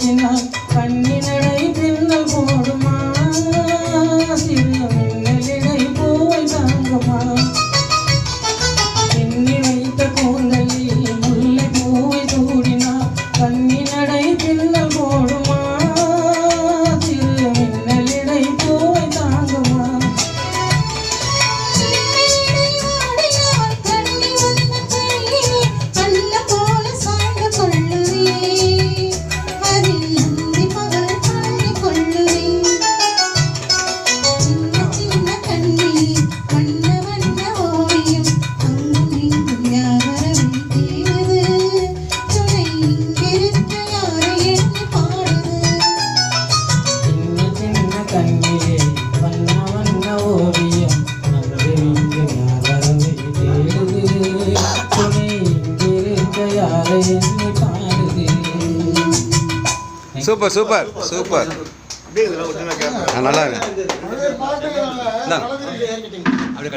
கூடினால் கண்ணி நடை தின்னல் போடுமா? சிறிய மின்னலினை போல் தாங்குமா? கண்ணிலே வண்ண வண்ண ஓவியம் வந்து இங்கு வரவே சூப்பர் சூப்பர் சூப்பர். நல்லா இருக்கு. அப்படியே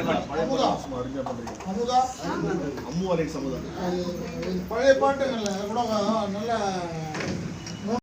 நல்ல